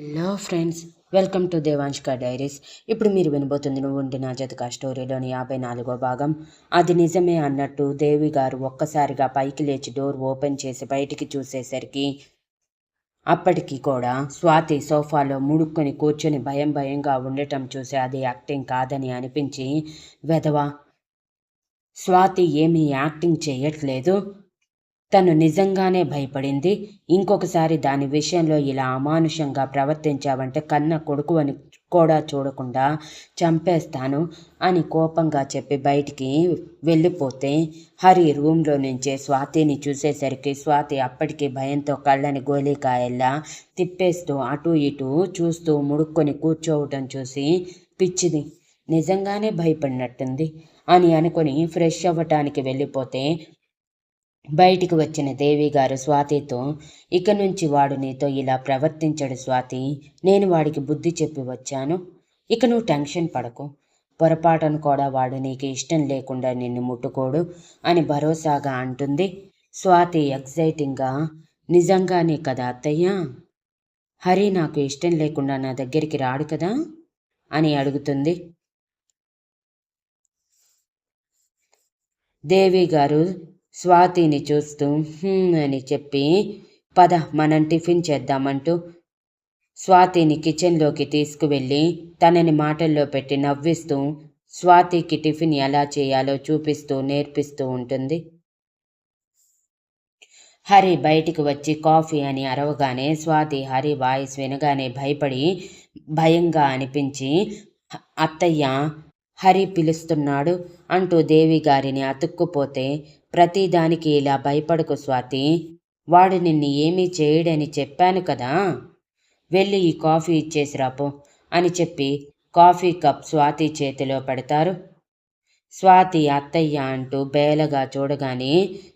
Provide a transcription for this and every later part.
Hello friends welcome to Devanshika diaries. ఇప్పుడు మీరు వినబోతుంది నువ్వు ఉండి నా జతక స్టోరీలోని యాభై నాలుగో భాగం. అది నిజమే అన్నట్టు దేవి గారు ఒక్కసారిగా పైకి లేచి డోర్ ఓపెన్ చేసి బయటికి చూసేసరికి అప్పటికి కూడా స్వాతి సోఫాలో ముడుక్కొని కూర్చొని భయం భయంగా ఉండటం చూసి అది యాక్టింగ్ కాదని అనిపించి వెధవా స్వాతి ఏమీ యాక్టింగ్ చేయట్లేదు. తను నిజంగానే భయపడింది. ఇంకొకసారి దాని విషయంలో ఇలా అమానుషంగా ప్రవర్తించావంటే కన్న కొడుకు అని కూడా చూడకుండా చంపేస్తాను అని కోపంగా చెప్పి బయటికి వెళ్ళిపోతే హరి రూమ్లో నుంచే స్వాతిని చూసేసరికి స్వాతి అప్పటికి భయంతో కళ్ళని గోలికాయల్లా తిప్పేస్తూ అటు ఇటు చూస్తూ ముడుక్కొని కూర్చోవటం చూసి పిచ్చిది నిజంగానే భయపడినట్టుంది అని అనుకొని ఫ్రెష్ అవ్వటానికి వెళ్ళిపోతే బయటికి వచ్చిన దేవి గారు స్వాతితో ఇక నుంచి వాడు నీతో ఇలా ప్రవర్తించడు స్వాతి నేను వాడికి బుద్ధి చెప్పి వచ్చాను. ఇక నువ్వు టెన్షన్ పడకు. పొరపాటును కూడా వాడు నీకు ఇష్టం లేకుండా నిన్ను ముట్టుకోడు అని భరోసాగా అంటుంది. స్వాతి ఎగ్జైటింగ్గా నిజంగానే కదా అత్తయ్య? హరి నాకు ఇష్టం లేకుండా నా దగ్గరికి రాడు కదా? అని అడుగుతుంది. దేవి గారు స్వాతిని చూస్తూ అని చెప్పి పద మనం టిఫిన్ చేద్దామంటూ స్వాతిని కిచెన్లోకి తీసుకువెళ్ళి తనని మాటల్లో పెట్టి నవ్విస్తూ స్వాతికి టిఫిన్ ఎలా చేయాలో చూపిస్తూ నేర్పిస్తూ ఉంటుంది. హరి బయటికి వచ్చి కాఫీ అని అరవగానే స్వాతి హరి వాయిస్ వినగానే భయపడి భయంగా అనిపించి అత్తయ్య హరి పిలుస్తున్నాడు అంటూ దేవి గారిని అతుక్కుపోతే ప్రతిదానికి ఇలా భయపడకు స్వాతి వాడు నిన్ను ఏమీ చేయడని చెప్పాను కదా? వెళ్ళి ఈ కాఫీ ఇచ్చేసి రాపో అని చెప్పి కాఫీ కప్ స్వాతి చేతిలో పెడతారు. స్వాతి అత్తయ్య అంటూ బేలగా చూడగానే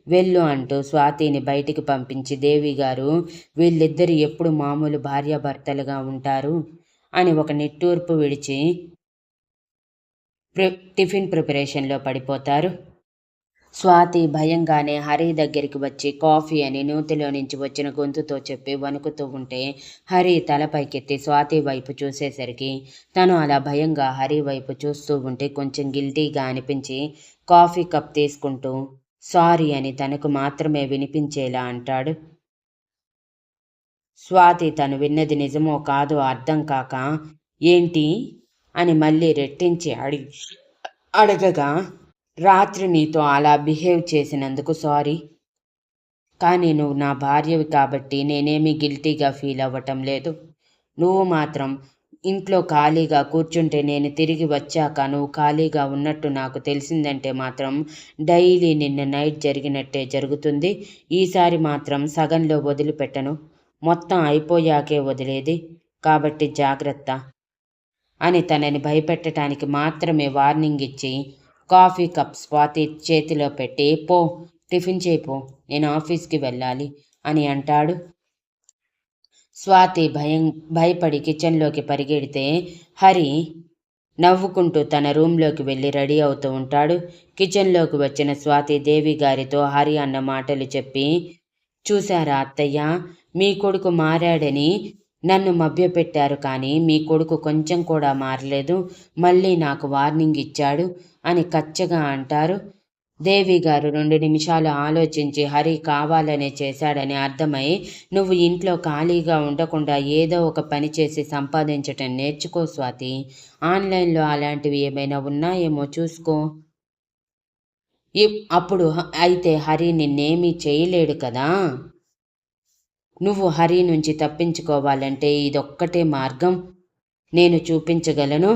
వెళ్ళు అంటూ స్వాతిని బయటికి పంపించి దేవి గారు వీళ్ళిద్దరు ఎప్పుడు మామూలు భార్యాభర్తలుగా ఉంటారు అని ఒక నిట్టూర్పు విడిచి టిఫిన్ ప్రిపరేషన్లో పడిపోతారు. స్వాతి భయంగానే హరి దగ్గరికి వచ్చి కాఫీ అని నూతిలో నుంచి వచ్చిన గొంతుతో చెప్పి వణుకుతూ ఉంటే హరి తలపైకెత్తి స్వాతి వైపు చూసేసరికి తను అలా భయంగా హరి వైపు చూస్తూ ఉంటే కొంచెం గిల్టీగా అనిపించి కాఫీ కప్ తీసుకుంటూ సారీ అని తనకు మాత్రమే వినిపించేలా అంటాడు. స్వాతి తను విన్నది నిజమో కాదో అర్థం కాక ఏంటి? అని మళ్ళీ రెట్టించి అడిగి అడగగా రాత్రి నీతో అలా బిహేవ్ చేసినందుకు సారీ. కానీ నువ్వు నా భార్యవి కాబట్టి నేనేమీ గిల్టీగా ఫీల్ అవ్వటం లేదు. నువ్వు మాత్రం ఇంట్లో ఖాళీగా కూర్చుంటే నేను తిరిగి వచ్చాక నువ్వు ఖాళీగా ఉన్నట్టు నాకు తెలిసిందంటే మాత్రం డైలీ నిన్న నైట్ జరిగినట్టే జరుగుతుంది. ఈసారి మాత్రం సగంలో వదిలిపెట్టను. మొత్తం అయిపోయాకే వదిలేది. కాబట్టి జాగ్రత్త. అని తనని భయపెట్టడానికి మాత్రమే వార్నింగ్ ఇచ్చి కాఫీ కప్ స్వాతి చేతిలో పెట్టి పో టిఫిన్ చేయిపో నేను ఆఫీస్కి వెళ్ళాలి అని అంటాడు. స్వాతి భయం భయపడి కిచెన్లోకి పరిగెడితే హరి నవ్వుకుంటూ తన రూమ్లోకి వెళ్ళి రెడీ అవుతూ ఉంటాడు. కిచెన్లోకి వచ్చిన స్వాతి దేవి గారితో హరి అన్న మాటలు చెప్పి చూశారా అత్తయ్య మీ కొడుకు మారాడని నన్ను మభ్యపెట్టారు కానీ మీ కొడుకు కొంచెం కూడా మారలేదు. మళ్ళీ నాకు వార్నింగ్ ఇచ్చాడు అని కచ్చగా అంటారు. దేవి గారు రెండు నిమిషాలు ఆలోచించి హరి కావాలనే చేశాడని అర్థమై నువ్వు ఇంట్లో ఖాళీగా ఉండకుండా ఏదో ఒక పని చేసి సంపాదించటం నేర్చుకో స్వాతి. ఆన్లైన్లో అలాంటివి ఏమైనా ఉన్నాయేమో చూసుకో. అప్పుడు అయితే హరి నిన్నేమీ చేయలేడు కదా? నువ్వు హరి నుంచి తప్పించుకోవాలంటే ఇదొక్కటే మార్గం. నేను చూపించగలను.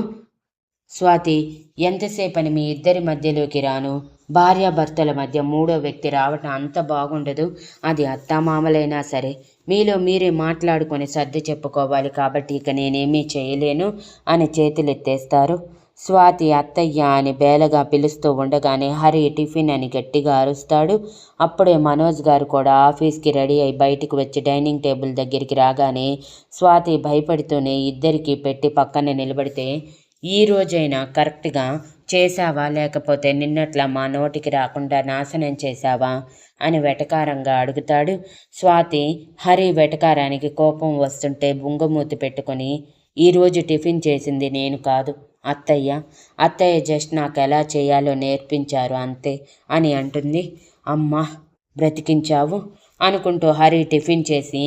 స్వాతి ఎంతసేపని మీ ఇద్దరి మధ్యలోకి రాను? భార్యాభర్తల మధ్య మూడో వ్యక్తి రావటం అంత బాగుండదు. అది అత్తామామలైనా సరే. మీలో మీరే మాట్లాడుకొని సర్ది చెప్పుకోవాలి కాబట్టి ఇక నేనేమీ చేయలేను అని చేతులెత్తేస్తారు. స్వాతి అత్తయ్య అని బేలగా పిలుస్తూ ఉండగానే హరి టిఫిన్ అని గట్టిగా అరుస్తాడు. అప్పుడే మనోజ్ గారు కూడా ఆఫీస్కి రెడీ అయి బయటకు వచ్చి డైనింగ్ టేబుల్ దగ్గరికి రాగానే స్వాతి భయపడుతూనే ఇద్దరికి పెట్టి పక్కనే నిలబడితే ఈ రోజైనా కరెక్ట్గా చేశావా? లేకపోతే నిన్నట్లా మా నోటికి రాకుండా నాశనం చేశావా? అని వెటకారంగా అడుగుతాడు. స్వాతి హరి వెటకారానికి కోపం వస్తుంటే బుంగమూతి పెట్టుకొని ఈరోజు టిఫిన్ చేసింది నేను కాదు. అత్తయ్య అత్తయ్య జస్ట్ నాకు ఎలా చేయాలో నేర్పించారు అంతే అని అంటుంది. అమ్మ బ్రతికించావు అనుకుంటూ హరి టిఫిన్ చేసి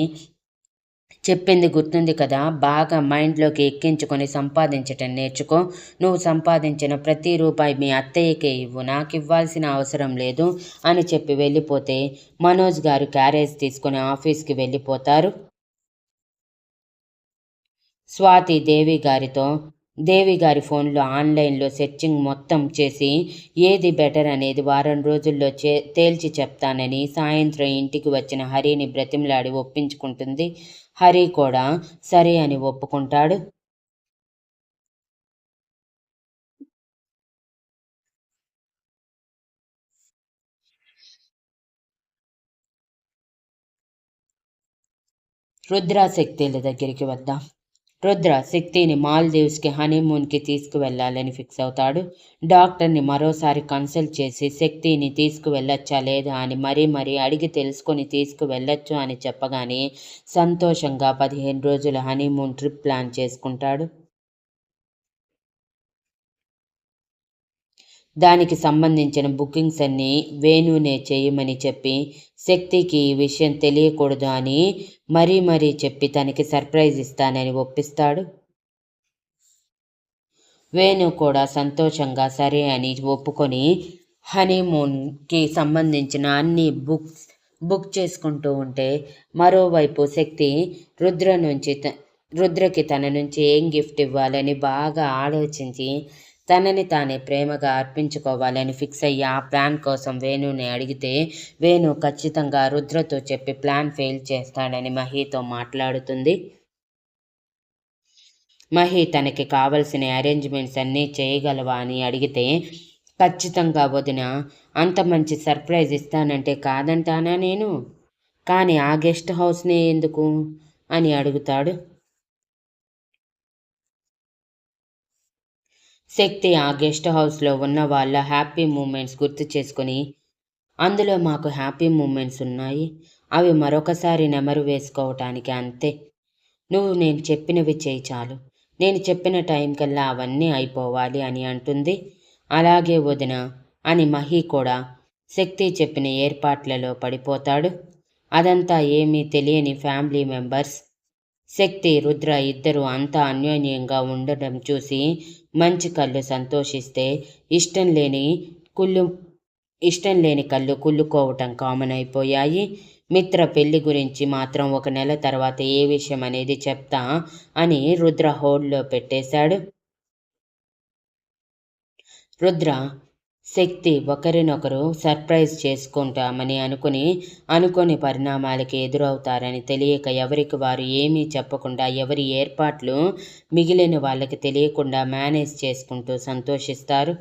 చెప్పింది గుర్తుంది కదా బాగా మైండ్లోకి ఎక్కించుకొని సంపాదించటం నేర్చుకో. నువ్వు సంపాదించిన ప్రతి రూపాయి మీ అత్తయ్యకే ఇవ్వు నాకు ఇవ్వాల్సిన అవసరం లేదు అని చెప్పి వెళ్ళిపోతే మనోజ్ గారు క్యారేజ్ తీసుకుని ఆఫీస్కి వెళ్ళిపోతారు. స్వాతి దేవి గారితో దేవి గారి ఫోన్లో ఆన్లైన్లో సెర్చింగ్ మొత్తం చేసి ఏది బెటర్ అనేది వారం రోజుల్లో చే తేల్చి చెప్తానని సాయంత్రం ఇంటికి వచ్చిన హరిని బ్రతిమలాడి ఒప్పించుకుంటుంది. హరి కూడా సరే అని ఒప్పుకుంటాడు. రుద్రాశక్తుల దగ్గరికి వద్దాం. రుద్ర శక్తిని మాల్దీవ్స్కి హనీమూన్కి తీసుకువెళ్ళాలని ఫిక్స్ అవుతాడు. డాక్టర్ని మరోసారి కన్సల్ట్ చేసి శక్తిని తీసుకువెళ్ళొచ్చా లేదా అని మరీ మరీ అడిగి తెలుసుకొని తీసుకువెళ్ళొచ్చు అని చెప్పగానే సంతోషంగా పదిహేను రోజుల హనీమూన్ ట్రిప్ ప్లాన్ చేసుకుంటాడు. దానికి సంబంధించిన బుకింగ్స్ అన్నీ వేణునే చేయమని చెప్పి శక్తికి ఈ విషయం తెలియకూడదు అని మరీ మరీ చెప్పి తనకి సర్ప్రైజ్ ఇస్తానని ఒప్పిస్తాడు. వేణు కూడా సంతోషంగా సరే అని ఒప్పుకొని హనీమూన్కి సంబంధించిన అన్ని బుక్స్ బుక్ చేసుకుంటూ ఉంటే మరోవైపు శక్తి రుద్ర నుంచి రుద్రకి తన నుంచి ఏం గిఫ్ట్ ఇవ్వాలని బాగా ఆలోచించి తనని తానే ప్రేమగా అర్పించుకోవాలని ఫిక్స్ అయ్యి ఆ ప్లాన్ కోసం వేణుని అడిగితే వేణు ఖచ్చితంగా రుద్రతో చెప్పి ప్లాన్ ఫెయిల్ చేస్తాడని మహీతో మాట్లాడుతుంది. మహి తనకి కావలసిన అరేంజ్మెంట్స్ అన్నీ చేయగలవా అని అడిగితే ఖచ్చితంగా వదిన అంత మంచి సర్ప్రైజ్ ఇస్తానంటే కాదంటానా నేను? కానీ ఆ గెస్ట్ హౌస్నే ఎందుకు? అని అడుగుతాడు. శక్తి ఆ గెస్ట్ హౌస్లో ఉన్న వాళ్ళ హ్యాపీ మూమెంట్స్ గుర్తు చేసుకుని అందులో మాకు హ్యాపీ మూమెంట్స్ ఉన్నాయి. అవి మరొకసారి నెమరు వేసుకోవటానికి అంతే. నువ్వు నేను చెప్పినవి చేయి చాలు. నేను చెప్పిన టైం కల్లా అవన్నీ అయిపోవాలి అని అంటుంది. అలాగే వదిన అని మహి కూడా శక్తి చెప్పిన ఏర్పాట్లలో పడిపోతాడు. అదంతా ఏమీ తెలియని ఫ్యామిలీ మెంబర్స్ శక్తి రుద్ర ఇద్దరు అంతా అన్యోన్యంగా ఉండడం చూసి మంచి కళ్ళు సంతోషిస్తే ఇష్టం లేని కుళ్ళు ఇష్టం లేని కళ్ళు కుళ్ళుకోవటం కామన్ అయిపోయాయి. మిత్ర పెళ్ళి గురించి మాత్రం ఒక నెల తర్వాత ఏ విషయం అనేది చెప్తా అని రుద్ర హోల్డ్లో పెట్టేశాడు. రుద్ర శక్తి ఒకరినొకరు సర్ప్రైజ్ చేసుకుంటామని అనుకుని అనుకోని పరిణామాలకి ఎదురవుతారని తెలియక ఎవరికి వారు ఏమీ చెప్పకుండా ఎవరి ఏర్పాట్లు మిగిలిన వాళ్ళకి తెలియకుండా మేనేజ్ చేసుకుంటూ సంతోషిస్తారు.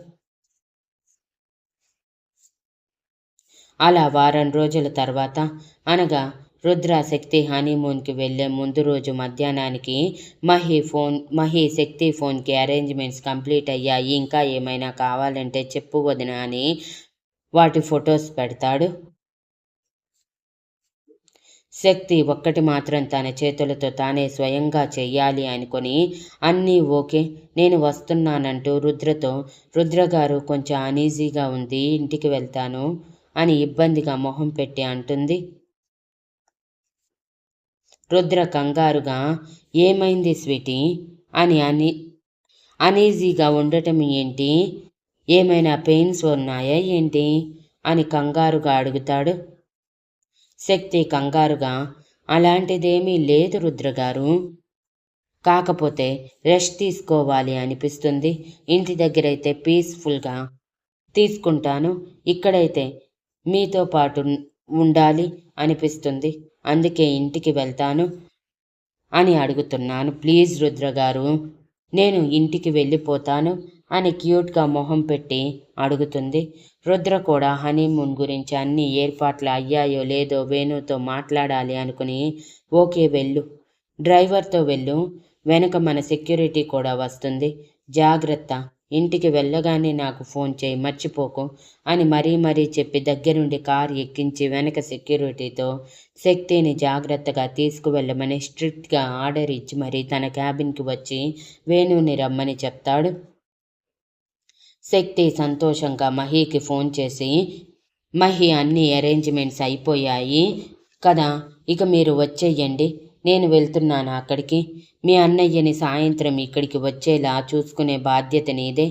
అలా వారం రోజుల తర్వాత అనగా రుద్ర శక్తి హనీమూన్కి వెళ్ళే ముందు రోజు మధ్యాహ్నానికి మహి ఫోన్ మహి శక్తి ఫోన్కి అరేంజ్మెంట్స్ కంప్లీట్ అయ్యాయి. ఇంకా ఏమైనా కావాలంటే చెప్పు వదిన అని వాటి ఫొటోస్ పెడతాడు. శక్తి ఒక్కటి మాత్రం తన చేతులతో తానే స్వయంగా చెయ్యాలి అనుకొని అన్నీ ఓకే నేను వస్తున్నానంటూ రుద్రతో రుద్రగారు కొంచెం అనీజీగా ఉంది ఇంటికి వెళ్తాను అని ఇబ్బందిగా మొహం పెట్టి అంటుంది. రుద్ర కంగారుగా ఏమైంది స్వీటీ అని అని అనీజీగా ఉండటం ఏంటి? ఏమైనా పెయిన్స్ ఉన్నాయా ఏంటి? అని కంగారుగా అడుగుతాడు. శక్తి కంగారుగా అలాంటిదేమీ లేదు రుద్రగారు కాకపోతే రెస్ట్ తీసుకోవాలి అనిపిస్తుంది. ఇంటి దగ్గరైతే పీస్ఫుల్గా తీసుకుంటాను. ఇక్కడైతే మీతో పాటు ఉండాలి అనిపిస్తుంది. అందుకే ఇంటికి వెళ్తాను అని అడుగుతున్నాను. ప్లీజ్ రుద్ర గారు నేను ఇంటికి వెళ్ళిపోతాను అని క్యూట్గా మొహం పెట్టి అడుగుతుంది. రుద్ర కూడా హనీమూన్ గురించి అన్ని ఏర్పాట్లు అయ్యాయో లేదో వేణుతో మాట్లాడాలి అనుకుని ఓకే వెళ్ళు. డ్రైవర్తో వెళ్ళు. వెనుక మన సెక్యూరిటీ కూడా వస్తుంది. జాగ్రత్త. ఇంటికి వెళ్ళగానే నాకు ఫోన్ చేయి మర్చిపోకు అని మరీ మరీ చెప్పి దగ్గరుండి కారు ఎక్కించి వెనక సెక్యూరిటీతో శక్తిని జాగ్రత్తగా తీసుకువెళ్ళమని స్ట్రిక్ట్గా ఆర్డర్ ఇచ్చి మరీ తన క్యాబిన్కి వచ్చి వేణుని రమ్మని చెప్తాడు. శక్తి సంతోషంగా మహీకి ఫోన్ చేసి మహి అన్ని అరేంజ్మెంట్స్ అయిపోయాయి కదా ఇక మీరు వచ్చేయండి. నేను వెళ్తున్నాను అక్కడికి. మీ అన్నయ్యని సాయంత్రం ఇక్కడికి వచ్చేలా చూసుకునే బాధ్యత నీదే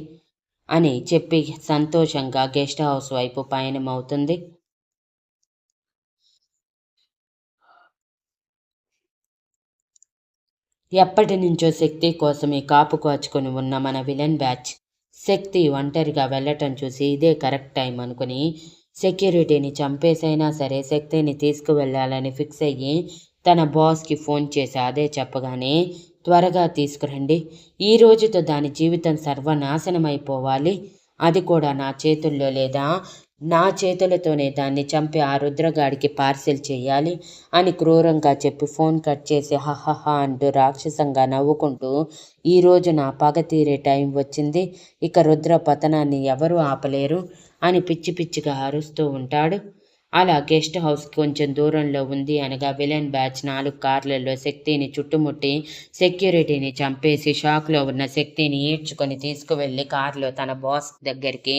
అని చెప్పి సంతోషంగా గెస్ట్ హౌస్ వైపు పయనమవుతుంది. ఎప్పటి నుంచో శక్తి కోసమే కాపు కాచుకొని ఉన్న మన విలన్ బ్యాచ్ శక్తి ఒంటరిగా వెళ్ళటం చూసి ఇదే కరెక్ట్ టైం అనుకుని సెక్యూరిటీని చంపేసైనా సరే శక్తిని తీసుకువెళ్ళాలని ఫిక్స్ అయ్యి తన బాస్కి ఫోన్ చేసి అదే చెప్పగానే త్వరగా తీసుకురండి. ఈ రోజుతో దాని జీవితం సర్వనాశనం అయిపోవాలి అది కూడా నా చేతుల్లో లేదా? నా చేతులతోనే దాన్ని చంపి ఆ రుద్రగాడికి పార్సిల్ చేయాలి అని క్రూరంగా చెప్పి ఫోన్ కట్ చేసి హహహ అంటూ రాక్షసంగా నవ్వుకుంటూ ఈరోజు నా పగ తీరే టైం వచ్చింది. ఇక రుద్ర పతనాన్ని ఎవరు ఆపలేరు అని పిచ్చి పిచ్చిగా అరుస్తూ ఉంటాడు. అలా గెస్ట్ హౌస్ కొంచెం దూరంలో ఉంది అనగా విలన్ బ్యాచ్ నాలుగు కార్లలో శక్తిని చుట్టుముట్టి సెక్యూరిటీని చంపేసి షాక్లో ఉన్న శక్తిని ఈడ్చుకొని తీసుకువెళ్ళి కారులో తన బాస్ దగ్గరికి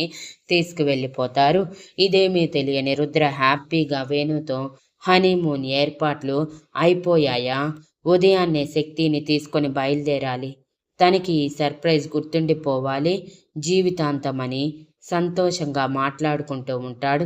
తీసుకువెళ్ళిపోతారు. ఇదేమీ తెలియని రుద్ర హ్యాపీగా వేణుతో హనీమూన్ ఏర్పాట్లు అయిపోయాయా? ఉదయాన్నే శక్తిని తీసుకొని బయలుదేరాలి. తనకి ఈ సర్ప్రైజ్ గుర్తుండిపోవాలి. జీవితాంతమని సంతోషంగా మాట్లాడుకుంటూ ఉంటాడు.